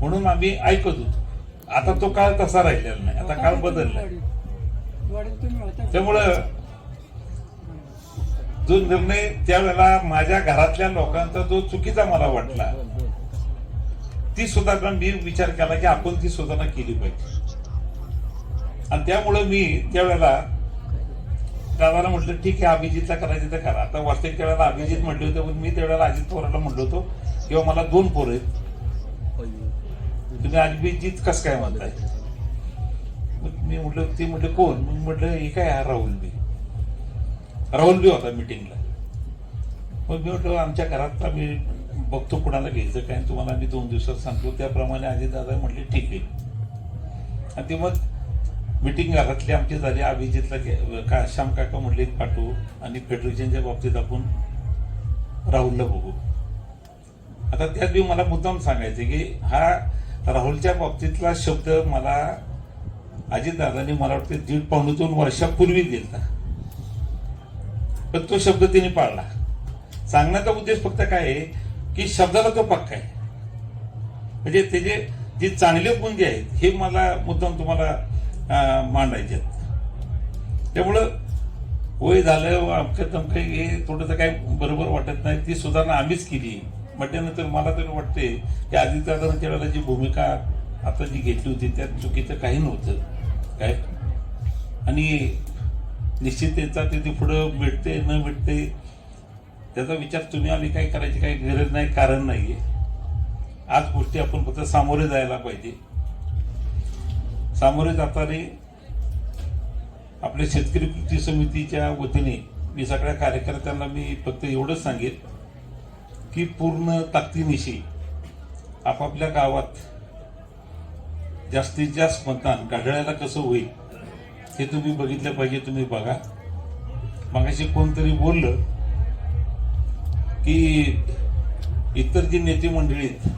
म्हणून आम्ही ऐकत होतो. आता तो काळ तसा राहिलेला नाही. आता काळ बदलला त्यामुळं जो निर्णय त्यावेळेला माझ्या घरातल्या लोकांचा जो चुकीचा मला वाटला ती सुधारणा मी विचार केला की आपण ती सुधारणा केली पाहिजे. आणि त्यामुळं मी त्यावेळेला दादाला म्हटलं ठीक आहे अभिजितला करायचं तर करा. आता वास्तविक त्यावेळेला अभिजित म्हटले होते पण मी त्यावेळेला अजित पवारांना म्हटलं होतो किंवा मला दोन पोरं आहेत. तुम्ही अभिजित कस काय म्हणताय? मग मी म्हटलं ते म्हटलं कोण? मग म्हटलं हे काय हा राहुल बी. राहुल बी होता मिटिंगला मग मी म्हटलं आमच्या घरात आम्ही बघतो कुणाला घ्यायचं काय तुम्हाला आम्ही दोन दिवसात सांगतो. त्याप्रमाणे अजित दादा म्हटले ठीक आहे. आणि ते मग मिटिंग घरातली आमची झाली अभिजितला का श्याम काका म्हटले पाठवू. आणि फेडरेशनच्या बाबतीत आपण राहुलला बघू. आता त्यात मी मला मुद्दाम सांगायचं की हा राहुलच्या बाबतीतला शब्द मला अजितदादांनी मला वाटतं दीड पावणे दोन वर्षापूर्वी दिला पण तो शब्द तिने पाळला. सांगण्याचा उद्देश फक्त काय आहे की शब्दाला तो पक्का आहे. म्हणजे त्याचे जे चांगले गुण जे आहेत हे मला मुद्दाम तुम्हाला मांडायचे आहेत. त्यामुळं वय झालं अमकं तमकं हे थोडंसं काय बरोबर वाटत नाही ती सुधारणा आम्हीच केली. म्हटल्यानंतर मला तरी वाटते की आदित्यदादांच्या वेळेला जी भूमिका आता जी घेतली होती त्यात चुकीचं काही नव्हतं. काय? आणि निश्चित त्याचा तिथे पुढं भेटते न भेटते त्याचा विचार तुम्ही आम्ही काही करायची काही गरज नाही कारण नाही आहे आज गोष्टी आपण फक्त सामोरे जायला पाहिजे. सामोरे जाताना आपल्या शेतकरी कृती समितीच्या वतीने मी सगळ्या कार्यकर्त्यांना मी फक्त एवढंच सांगेन. की पूर्ण ताकदीनिशी आपापल्या गावात जास्तीत जास्त मतदान घड्याळाला कसं होईल हे तुम्ही बघितलं पाहिजे तुम्ही बघा. मागाशी कोणतरी बोललं की इतर जी नेते मंडळी आहेत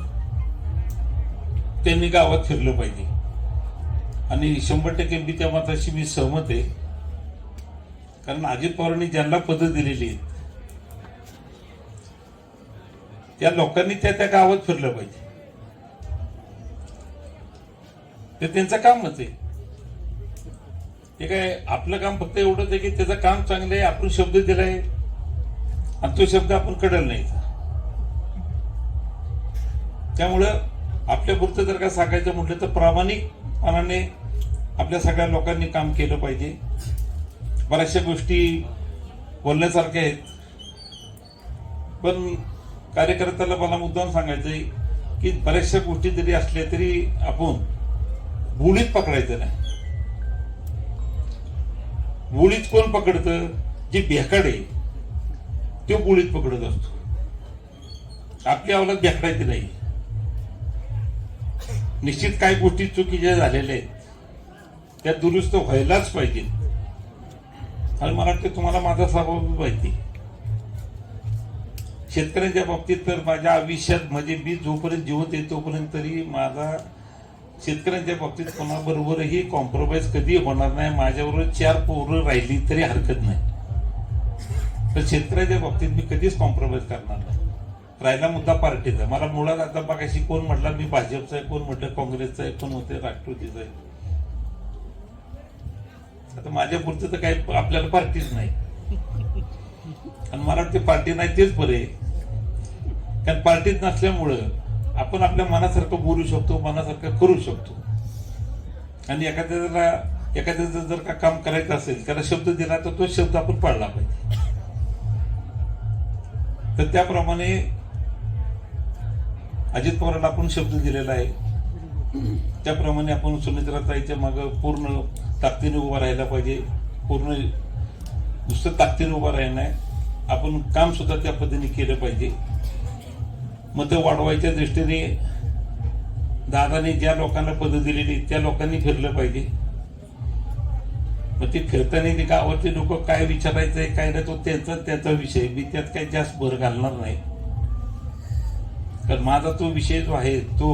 त्यांनी गावात फिरलं पाहिजे. आणि शंभर टक्के मी त्या मताशी मी सहमत आहे. कारण अजित पवारांनी ज्यांना पदं दिलेली आहेत त्या लोकांनी त्या त्या गावात फिरलं पाहिजे. ते त्यांचं कामच आहे. ते काय आपलं काम फक्त एवढंच आहे की त्याचं काम चांगलं आहे आपण शब्द दिलाय आणि तो शब्द आपण कडल नाही. त्यामुळं आपल्या पुरतं जर का सांगायचं म्हटलं तर प्रामाणिकपणाने आपल्या सगळ्या लोकांनी काम केलं पाहिजे. बऱ्याचशा गोष्टी बोलण्यासारख्या आहेत. पण कार्यकर्त्याला मला मुद्दाम सांगायचंय की बऱ्याचशा गोष्टी जरी असल्या तरी आपण बुळीत पकडायचं नाही. बुळीत कोण पकडतं? जी भेकाड आहे तो बुळीत पकडत असतो. आपली अवलाद भेकडायची नाही. निश्चित काही गोष्टी चुकीच्या झालेल्या आहेत त्या दुरुस्त व्हायलाच पाहिजेत. आणि मला वाटतं तुम्हाला माझा स्वभाव माहिती शेतकऱ्यांच्या बाबतीत तर माझ्या आयुष्यात म्हणजे मी जोपर्यंत जिवंत आहे तोपर्यंत तरी माझा शेतकऱ्यांच्या बाबतीत कोणाबरोबरही कॉम्प्रोमाइज कधी होणार नाही. माझ्याबरोबर चार पोरं राहिली तरी हरकत नाही. तर शेतकऱ्याच्या बाबतीत मी कधीच कॉम्प्रोमाइज करणार नाही. राहिला मुद्दा पार्टीचा. मला मुळात आता बघाशी कोण म्हटला मी भाजपचा आहे कोण म्हटलं काँग्रेसचा आहे कोण होते राष्ट्रवादीचा आहे. आता माझ्या पुरतं तर काही आपल्याला पार्टीच नाही. आणि मला वाटते पार्टी नाही तेच बरे कारण पार्टीत नसल्यामुळं आपण आपल्या मनासारखं बोलू शकतो मनासारखं करू शकतो. आणि एखाद्याला एखाद्याचं जर का काम करायचं असेल त्याला शब्द दिला तर तो शब्द आपण पाळला पाहिजे. तर त्याप्रमाणे अजित पवारांना आपण शब्द दिलेला आहे. त्याप्रमाणे आपण सुमित्राताईच्या मागं पूर्ण ताकदीने उभा राहायला पाहिजे. पूर्ण नुसतं ताकदीने उभा राहिलं नाही आपण काम सुद्धा त्या पद्धतीने केलं पाहिजे. मतं वाढवायच्या दृष्टीने दादाने ज्या लोकांना पदं दिलेली त्या लोकांनी फिरलं पाहिजे. मग ते फिरताना ते गावातले लोक काय विचारायचंय काय नाही तो त्यांचा त्याचा विषय. मी त्यात काही जास्त भर घालणार नाही. कारण माझा तो विषय जो आहे तो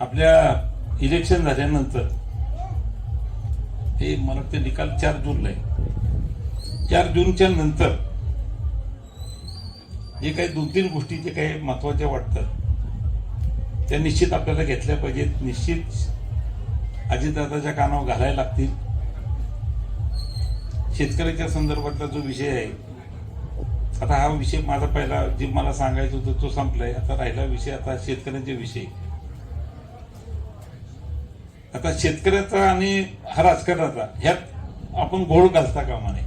आपल्या इलेक्शन झाल्यानंतर हे मला ते निकाल चार जूनला आहे. चार जूनच्या नंतर जे काही दोन तीन गोष्टी जे काही महत्त्वाच्या वाटतात त्या निश्चित आपल्याला घेतल्या पाहिजेत. निश्चित अजितदादाच्या कानावर घालायला लागतील. शेतकऱ्याच्या संदर्भातला जो विषय आहे आता हा विषय माझा पहिला जे मला सांगायचं होतं तो संपलाय. आता राहिला विषय आता शेतकऱ्यांचे विषय. आता शेतकऱ्याचा आणि हा राजकारणाचा ह्यात आपण घोळ घालता कामा नये.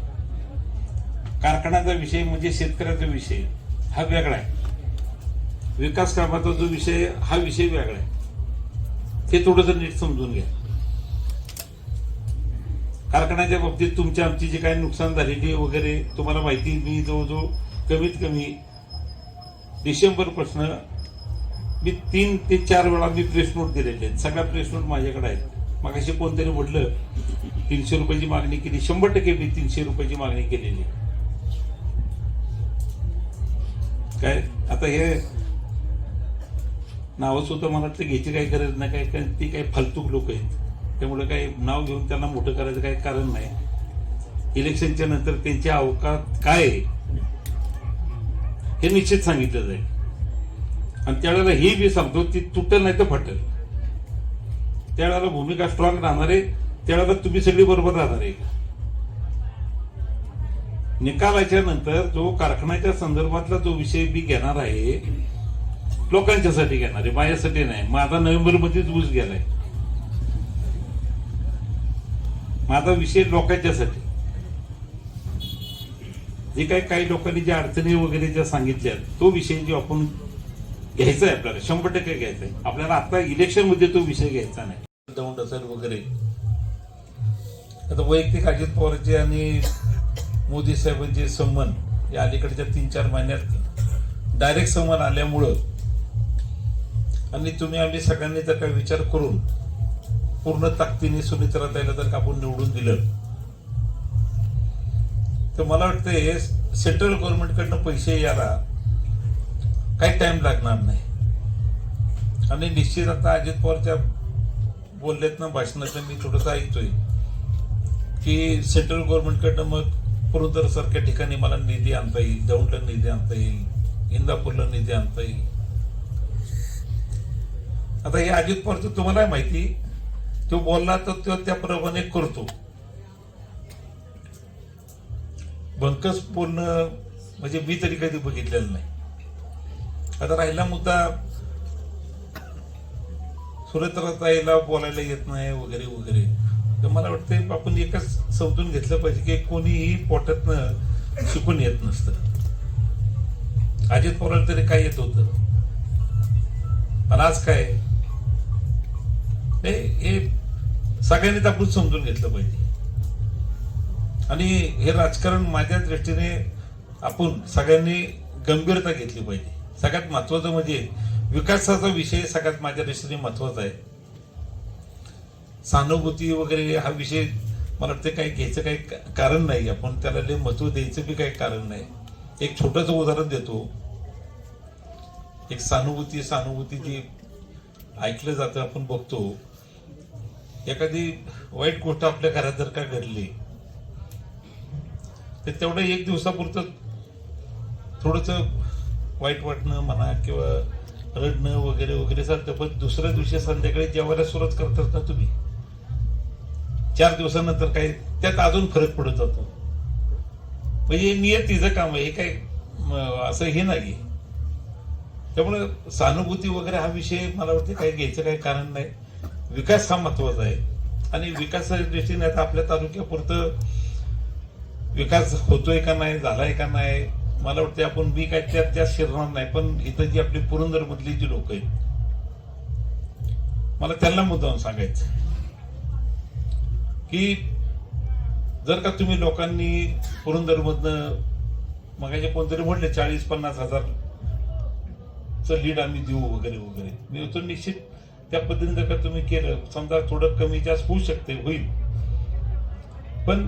कारखान्याचा विषय म्हणजे शेतकऱ्याचा विषय. हा वेगळा आहे. विकास कामाचा जो विषय हा विषय वेगळा आहे. ते थोडंसं नीट समजून घ्या. कारखान्याच्या बाबतीत तुमची आमची जे काही नुकसान झालेली वगैरे तुम्हाला माहिती मी जवळजवळ कमीत कमी डिसेंबर प्रश्न मी तीन ते चार वेळा मी प्रेस नोट दिलेले आहेत. सगळ्या प्रेस नोट माझ्याकडे आहेत. मग असे कोणतरी म्हटलं तीनशे रुपयाची मागणी केली शंभर टक्के मी तीनशे रुपयाची मागणी केलेली काय? आता हे नावं सुद्धा मला वाटतं घ्यायची काही गरज नाही. काय कारण ती काही फालतूक लोक आहेत. त्यामुळे काही नाव घेऊन त्यांना मोठं करायचं काही कारण नाही. इलेक्शनच्या नंतर त्यांची अवकात काय आहे, हे निश्चित सांगितलं जाईल आणि त्यावेळेला ही बी सांगतो ती तुटल नाही तर फटेल. त्यावेळेला भूमिका स्ट्रॉंग राहणार आहे. त्यावेळेला तुम्ही सगळी बरोबर राहणार आहे. निकालाच्या नंतर जो कारखान्याच्या संदर्भातला जो विषय मी घेणार आहे लोकांच्यासाठी घेणार आहे माझ्यासाठी नाही. माझा नोव्हेंबर मध्येच ऊस गेलाय. माझा विषय लोकांच्यासाठी. जे काही काही लोकांनी ज्या अडचणी वगैरे ज्या सांगितल्या तो विषय जो आपण घ्यायचा आहे आपल्याला शंभर टक्के घ्यायचा आहे. आपल्याला आता इलेक्शनमध्ये तो विषय घ्यायचा नाही. दौंड असेल वगैरे. आता वैयक्तिक अजित पवारचे आणि मोदी साहेबांचे संबंध या अलीकडच्या तीन चार महिन्यात डायरेक्ट संबंध आल्यामुळं आणि तुम्ही आम्ही सगळ्यांनी जर काही विचार करून पूर्ण ताकदीने सुनीत्राताईला जर का आपण निवडून दिलं तर मला वाटतं हे सेंट्रल गव्हर्नमेंटकडनं पैसे यायला काही टाइम लागणार नाही. आणि निश्चित आता अजित पवारच्या बोलण्यातनं भाषणातनं मी थोडंसं ऐकतोय की सेंट्रल गव्हर्नमेंटकडनं मग पुरुदर सारख्या ठिकाणी मला निधी आणता येईल दौंडला निधी आणता येईल इंदापूरला निधी आणता येईल. आता हे अजित पवारचं तुम्हाला माहिती तो बोलला तर तो त्याप्रमाणे करतो. बंकस बोलणं म्हणजे मी तरी कधी बघितलेलं नाही. आता राहिला मुद्दा सुरेत्राताईला बोलायला येत नाही वगैरे वगैरे. तर मला वाटतं आपण एकच समजून घेतलं पाहिजे की कोणीही पोटातनं शिकून येत नसतं. अजित पवार तरी काय येत होतं? पण आज काय? हे सगळ्यांनी सगळ्यांनीच आपण समजून घेतलं पाहिजे. आणि हे राजकारण माझ्या दृष्टीने आपण सगळ्यांनी गंभीरता घेतली पाहिजे. सगळ्यात महत्वाचं म्हणजे विकासाचा विषय सगळ्यात माझ्या दृष्टीने महत्त्वाचा आहे. सहानुभूती वगैरे हा विषय मला वाटतं काही घ्यायचं काही कारण नाही. आपण त्याला लय महत्त्व द्यायचं बी काही कारण नाही. एक छोटस उदाहरण देतो. एक सहानुभूती सहानुभूती जी ऐकलं जातं आपण बघतो. एखादी वाईट गोष्ट आपल्या घरात जर का घडली तर तेवढं एक दिवसापुरतं थोडस वाईट वाटणं म्हणा किंवा रडणं वगैरे वगैरे चालतं. पण दुसऱ्या दिवशी संध्याकाळी जेवायला सुरुवात करतात ना तुम्ही? चार दिवसानंतर काही त्यात अजून फरक पडत जातो. म्हणजे नियतीचं काम आहे हे काय असं हे नाही त्यामुळे सहानुभूती वगैरे हा विषय मला वाटतं काही घ्यायचं काही कारण नाही. विकास हा महत्त्वाचा आहे. आणि विकासाच्या दृष्टीने आता आपल्या तालुक्यापुरतं विकास होतोय का नाही झालाय का नाही मला वाटतं आपण मी काय त्यात त्यात शिरणार नाही. पण इथं जी आपली पुरंदर मधली जी लोक आहेत मला त्यांना मुद्दाम सांगायचं की जर का तुम्ही लोकांनी पुरंदर मधनं मग कोणतरी म्हटले चाळीस पन्नास हजार लीड आम्ही देऊ वगैरे वगैरे. मी तो निश्चित त्या पद्धतीने जर का तुम्ही केलं समजा थोडं कमी जास्त होऊ शकते होईल. पण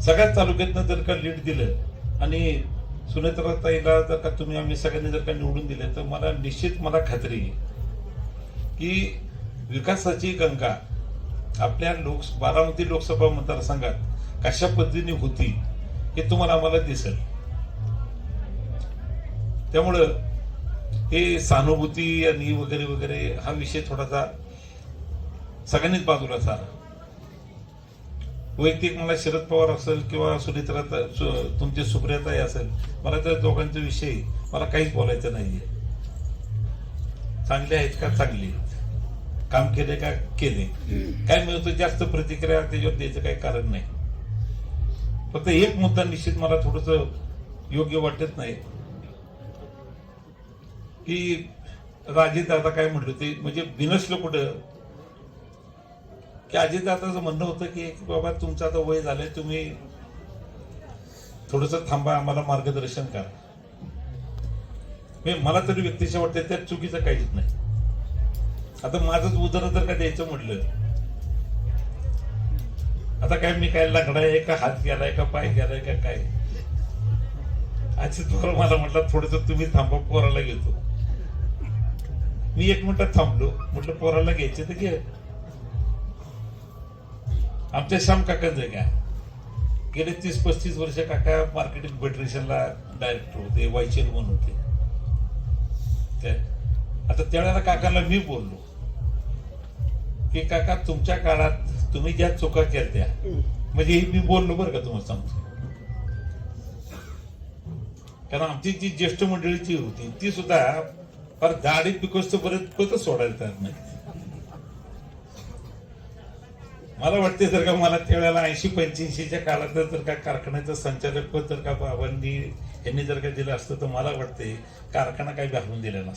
सगळ्याच तालुक्यातनं जर का लीड दिलं आणि सुनेत्राताईला जर का तुम्ही आम्ही सगळ्यांनी जर का निवडून दिले तर मला निश्चित मला खात्री आहे की विकासाची गंगा आपल्या लोक बारामती लोकसभा मतदारसंघात कशा पद्धतीने होती हे तुम्हाला आम्हाला दिसेल. त्यामुळं हे सहानुभूती आणि वगैरे वगैरे हा विषय थोडासा सगळ्यांनीच बाजूला सारा वैयक्तिक मला शरद पवार असेल किंवा सुनित्रा तुमची सुप्रियाताई असेल मला त्या दोघांचा विषय मला काहीच बोलायचं नाहीये. चांगले आहेत का? चांगली आहेत. काम केले का? केले काय मिळतं जास्त प्रतिक्रिया त्याच्यावर द्यायचं काही कारण नाही. फक्त एक मुद्दा निश्चित मला थोडस योग्य वाटत नाही. की दादा काय म्हटलं ते म्हणजे बिनसलं कुठं? की अजितदादाचं म्हणणं होतं की बाबा तुमचं आता वय झालंय तुम्ही थोडस थांबा आम्हाला मार्गदर्शन करा. मला तरी व्यक्तिशा वाटतं त्यात चुकीचं काहीच नाही. आता माझंच उदाहरण जर का द्यायचं म्हटलं. आता काय मी काय लग्नाय का हात गेलाय का पाय गेलाय का काय? अजित पवार मला म्हटलं थोडस तुम्ही थांबा पोराला घेतो. मी एक मिनिटात थांबलो. म्हटलं पोराला घ्यायचे तर घे. आमच्या श्याम काकांचं का? गेले तीस पस्तीस वर्ष काका मार्केटिंग फेडरेशनला डायरेक्टर होते वाईस म्हणून होते. आता त्यावेळेला काकाला मी बोललो. की काका तुमच्या काळात तुम्ही ज्या चुका केल्या म्हणजे हे मी बोललो बरं का तुम्हाला सांगतो. कारण आमची जी ज्येष्ठ मंडळीची होती ती सुद्धा फार दाढी पिकोस्त बरेच पत सोडायला तयार नाही. मला वाटते जर का मला त्यावेळेला ऐंशी पंच्याऐंशीच्या काळात जर का कारखान्याचं संचालक पद जर का बाबांनी यांनी जर का दिलं असतं तर मला वाटते कारखाना काही घालून दिला नसता